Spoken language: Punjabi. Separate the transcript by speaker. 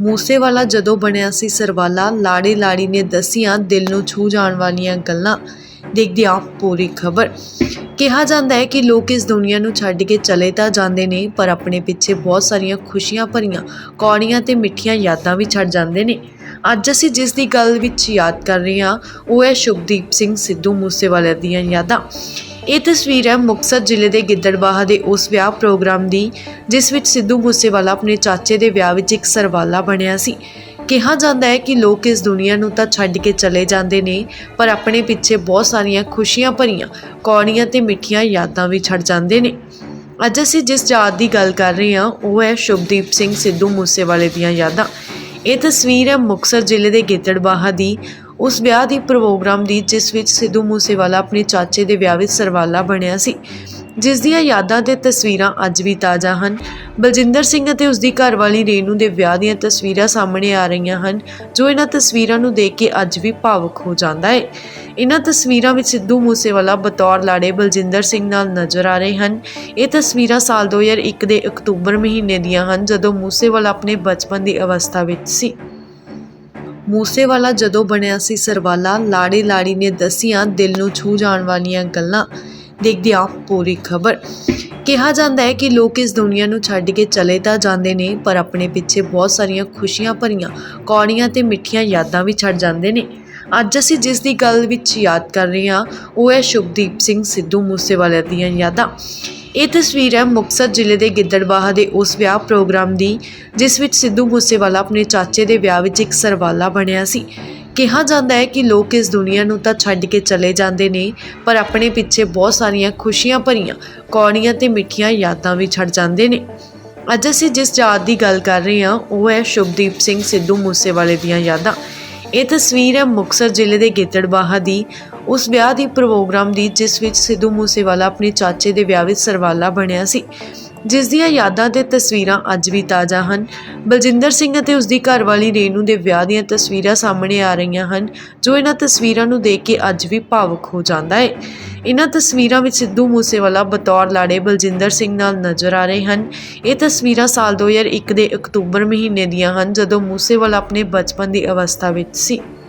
Speaker 1: ਮੂਸੇਵਾਲਾ ਜਦੋਂ ਬਣਿਆ ਸੀ ਸਰਵਾਲਾ ਲਾੜੀ ਲਾੜੀ ਨੇ ਦਸੀਆਂ ਦਿਲ ਨੂੰ ਛੂ ਜਾਣ ਵਾਲੀਆਂ ਗੱਲਾਂ, ਦੇਖਦੇ ਹਾਂ ਪੂਰੀ ਖਬਰ। ਕਿਹਾ ਜਾਂਦਾ ਹੈ ਕਿ ਲੋਕ ਇਸ ਦੁਨੀਆ ਨੂੰ ਛੱਡ ਕੇ ਚਲੇ ਤਾਂ ਜਾਂਦੇ ਨੇ, ਪਰ ਆਪਣੇ ਪਿੱਛੇ ਬਹੁਤ ਸਾਰੀਆਂ ਖੁਸ਼ੀਆਂ ਭਰੀਆਂ ਕੌੜੀਆਂ ਤੇ ਮਿੱਠੀਆਂ ਯਾਦਾਂ ਵੀ ਛੱਡ ਜਾਂਦੇ ਨੇ। ਅੱਜ ਅਸੀਂ ਜਿਸ ਦੀ ਗੱਲ ਵਿੱਚ ਯਾਦ ਕਰ ਰਹੇ ਹਾਂ, ਉਹ ਹੈ ਸ਼ੁਭਦੀਪ ਸਿੰਘ ਸਿੱਧੂ ਮੂਸੇਵਾਲੇ ਦੀਆਂ ਯਾਦਾਂ। ਇਹ ਤਸਵੀਰ ਹੈ ਮੁਕਤਸਰ ਜ਼ਿਲ੍ਹੇ ਦੇ ਗਿੱਦੜਬਾਹਾ ਦੇ ਉਸ ਵਿਆਹ ਪ੍ਰੋਗਰਾਮ ਦੀ, ਜਿਸ ਵਿੱਚ ਸਿੱਧੂ ਮੂਸੇਵਾਲਾ ਆਪਣੇ ਚਾਚੇ ਦੇ ਵਿਆਹ ਵਿੱਚ ਇੱਕ ਸਰਵਾਲਾ ਬਣਿਆ ਸੀ। ਕਿਹਾ ਜਾਂਦਾ ਹੈ ਕਿ ਲੋਕ ਇਸ ਦੁਨੀਆ ਨੂੰ ਤਾਂ ਛੱਡ ਕੇ ਚਲੇ ਜਾਂਦੇ ਨੇ, ਪਰ ਆਪਣੇ ਪਿੱਛੇ ਬਹੁਤ ਸਾਰੀਆਂ ਖੁਸ਼ੀਆਂ ਭਰੀਆਂ, ਕੌੜੀਆਂ ਤੇ ਮਿੱਠੀਆਂ ਯਾਦਾਂ ਵੀ ਛੱਡ ਜਾਂਦੇ ਨੇ। ਅੱਜ ਅਸੀਂ ਜਿਸ ਯਾਦ ਦੀ ਗੱਲ ਕਰ ਰਹੇ ਹਾਂ, ਉਹ ਹੈ ਸ਼ੁਭਦੀਪ ਸਿੰਘ ਸਿੱਧੂ ਮੂਸੇਵਾਲੇ ਦੀਆਂ ਯਾਦਾਂ। ਇਹ ਤਸਵੀਰ ਹੈ ਮੁਕਤਸਰ ਜ਼ਿਲ੍ਹੇ ਦੇ ਗਿੱਦੜਬਾਹਾ ਦੀ ਉਸ ਵਿਆਹ ਦੀ ਪ੍ਰੋਗਰਾਮ ਦੀ, ਜਿਸ ਵਿੱਚ ਸਿੱਧੂ ਮੂਸੇਵਾਲਾ ਆਪਣੇ ਚਾਚੇ ਦੇ ਵਿਆਹ ਵਿੱਚ ਸਰਵਾਲਾ ਬਣਿਆ ਸੀ। ਜਿਸ ਦੀਆਂ ਯਾਦਾਂ ਤੇ ਤਸਵੀਰਾਂ ਅੱਜ ਵੀ ਤਾਜ਼ਾ ਹਨ। ਬਲਜਿੰਦਰ ਸਿੰਘ ਅਤੇ ਉਸ ਦੀ ਘਰਵਾਲੀ ਰੇਨੂ ਦੇ ਵਿਆਹ ਦੀਆਂ ਤਸਵੀਰਾਂ ਸਾਹਮਣੇ ਆ ਰਹੀਆਂ ਹਨ, ਜੋ ਇਹਨਾਂ ਤਸਵੀਰਾਂ ਨੂੰ ਦੇਖ ਕੇ ਅੱਜ ਵੀ ਭਾਵੁਕ ਹੋ ਜਾਂਦਾ ਹੈ ਇਹਨਾਂ ਤਸਵੀਰਾਂ ਵਿੱਚ ਸਿੱਧੂ ਮੂਸੇਵਾਲਾ ਬਤੌਰ ਲਾੜੇ ਬਲਜਿੰਦਰ ਸਿੰਘ ਨਾਲ ਨਜ਼ਰ ਆ ਰਹੇ ਹਨ। ਇਹ ਤਸਵੀਰਾਂ ਸਾਲ 2001 ਦੇ ਅਕਤੂਬਰ ਮਹੀਨੇ ਦੀਆਂ ਹਨ, ਜਦੋਂ ਮੂਸੇਵਾਲਾ ਆਪਣੇ ਬਚਪਨ ਦੀ ਅਵਸਥਾ ਵਿੱਚ ਸੀ। ਮੂਸੇਵਾਲਾ ਜਦੋਂ ਬਣਿਆ ਸੀ ਸਰਵਾਲਾ ਲਾੜੀ ਲਾੜੀ ਨੇ ਦਸੀਆਂ ਦਿਲ ਨੂੰ ਛੂ ਜਾਣ ਵਾਲੀਆਂ ਗੱਲਾਂ। ਦੇਖਦੇ ਹਾਂ ਪੂਰੀ ਖਬਰ। ਕਿਹਾ ਜਾਂਦਾ ਹੈ ਕਿ ਲੋਕ ਇਸ ਦੁਨੀਆ ਨੂੰ ਛੱਡ ਕੇ ਚਲੇ ਤਾਂ ਜਾਂਦੇ ਨੇ, ਪਰ ਆਪਣੇ ਪਿੱਛੇ ਬਹੁਤ ਸਾਰੀਆਂ ਖੁਸ਼ੀਆਂ ਭਰੀਆਂ, ਕੌੜੀਆਂ ਤੇ ਮਿੱਠੀਆਂ ਯਾਦਾਂ ਵੀ ਛੱਡ ਜਾਂਦੇ ਨੇ। ਅੱਜ ਅਸੀਂ ਜਿਸ ਦੀ ਗੱਲ ਵਿੱਚ ਯਾਦ ਕਰ ਰਹੇ ਹਾਂ, ਉਹ ਹੈ ਸ਼ੁਭਦੀਪ ਸਿੰਘ ਸਿੱਧੂ ਮੂਸੇਵਾਲੇ ਦੀਆਂ ਯਾਦਾਂ। ਇਹ ਤਸਵੀਰ ਹੈ ਮੁਕਤਸਰ ਜ਼ਿਲ੍ਹੇ ਦੇ ਗਿੱਦੜਬਾਹਾ ਦੇ ਉਸ ਵਿਆਹ ਪ੍ਰੋਗਰਾਮ ਦੀ, ਜਿਸ ਵਿੱਚ ਸਿੱਧੂ ਮੂਸੇਵਾਲਾ ਆਪਣੇ ਚਾਚੇ ਦੇ ਵਿਆਹ ਵਿੱਚ ਇੱਕ ਸਰਵਾਲਾ ਬਣਿਆ ਸੀ। ਕਿਹਾ ਜਾਂਦਾ ਹੈ ਕਿ ਲੋਕ ਇਸ ਦੁਨੀਆ ਨੂੰ ਤਾਂ ਛੱਡ ਕੇ ਚਲੇ ਜਾਂਦੇ ਨੇ, ਪਰ ਆਪਣੇ ਪਿੱਛੇ ਬਹੁਤ ਸਾਰੀਆਂ ਖੁਸ਼ੀਆਂ ਭਰੀਆਂ, ਕੌੜੀਆਂ ਤੇ ਮਿੱਠੀਆਂ ਯਾਦਾਂ ਵੀ ਛੱਡ ਜਾਂਦੇ ਨੇ। ਅੱਜ ਅਸੀਂ ਜਿਸ ਯਾਦ ਦੀ ਗੱਲ ਕਰ ਰਹੇ ਹਾਂ, ਉਹ ਹੈ ਸ਼ੁਭਦੀਪ ਸਿੰਘ ਸਿੱਧੂ ਮੂਸੇਵਾਲੇ ਦੀਆਂ ਯਾਦਾਂ। ਇਹ ਤਸਵੀਰ ਹੈ ਮੁਕਤਸਰ ਜ਼ਿਲ੍ਹੇ ਦੇ ਗਿੱਦੜਬਾਹਾ ਦੀ। ਉਸ ਵਿਆਹ ਦੀ ਪ੍ਰੋਗਰਾਮ ਦੀ, ਜਿਸ ਵਿੱਚ ਸਿੱਧੂ ਮੂਸੇਵਾਲਾ ਆਪਣੇ ਚਾਚੇ ਦੇ ਵਿਆਹ ਵਿੱਚ ਸਰਵਾਲਾ ਬਣਿਆ ਸੀ। ਜਿਸ ਦੀਆਂ ਯਾਦਾਂ ਤੇ ਤਸਵੀਰਾਂ ਅੱਜ ਵੀ ਤਾਜ਼ਾ ਹਨ। ਬਲਜਿੰਦਰ ਸਿੰਘ ਅਤੇ ਉਸ ਦੀ ਘਰਵਾਲੀ ਰੇਨੂ ਦੇ ਵਿਆਹ ਦੀਆਂ ਤਸਵੀਰਾਂ ਸਾਹਮਣੇ ਆ ਰਹੀਆਂ ਹਨ, ਜੋ ਇਹਨਾਂ ਤਸਵੀਰਾਂ ਨੂੰ ਦੇਖ ਕੇ ਅੱਜ ਵੀ ਭਾਵੁਕ ਹੋ ਜਾਂਦਾ ਹੈ। ਇਹਨਾਂ ਤਸਵੀਰਾਂ ਵਿੱਚ ਸਿੱਧੂ ਮੂਸੇਵਾਲਾ ਬਤੌਰ ਲਾੜੇ ਬਲਜਿੰਦਰ ਸਿੰਘ ਨਾਲ ਨਜ਼ਰ ਆ ਰਹੇ ਹਨ। ਇਹ ਤਸਵੀਰਾਂ ਸਾਲ 2001 ਦੇ ਅਕਤੂਬਰ ਮਹੀਨੇ ਦੀਆਂ ਹਨ, ਜਦੋਂ ਮੂਸੇਵਾਲਾ ਆਪਣੇ ਬਚਪਨ ਦੀ ਅਵਸਥਾ ਵਿੱਚ ਸੀ।